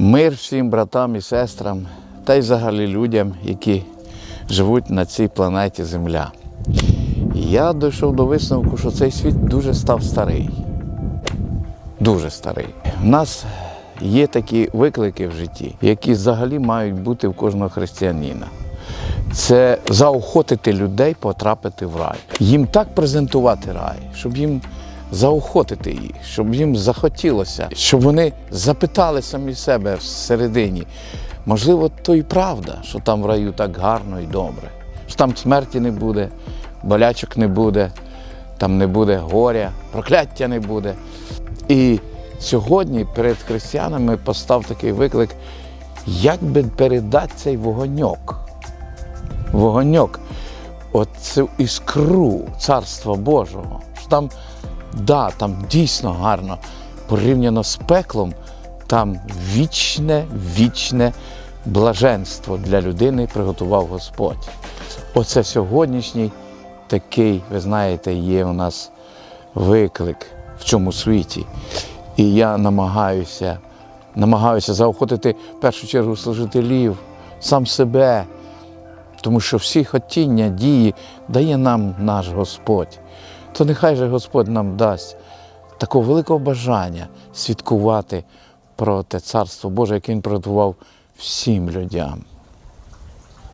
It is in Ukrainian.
Мир всім братам і сестрам, та й взагалі людям, які живуть на цій планеті Земля. Я дійшов до висновку, що цей світ дуже став старий. Дуже старий. У нас є такі виклики в житті, які взагалі мають бути в кожного християнина. Це заохотити людей потрапити в рай. Їм так презентувати рай, щоб їм заохотити їх, щоб їм захотілося, щоб вони запитали самі себе всередині. Можливо, то і правда, що там в раю так гарно і добре, що там смерті не буде, болячок не буде, там не буде горя, прокляття не буде. І сьогодні перед християнами постав такий виклик, як би передати цей вогоньок вогоньок, оцю іскру Царства Божого. Що там, да, там дійсно гарно порівняно з пеклом, там вічне, вічне блаженство для людини приготував Господь. Оце сьогоднішній такий, ви знаєте, є у нас виклик в цьому світі. І я намагаюся, намагаюся заохотити в першу чергу служителів, сам себе. Тому що всі хотіння, дії дає нам наш Господь. То нехай же Господь нам дасть такого великого бажання свідкувати про те царство Боже, яке Він приготував всім людям.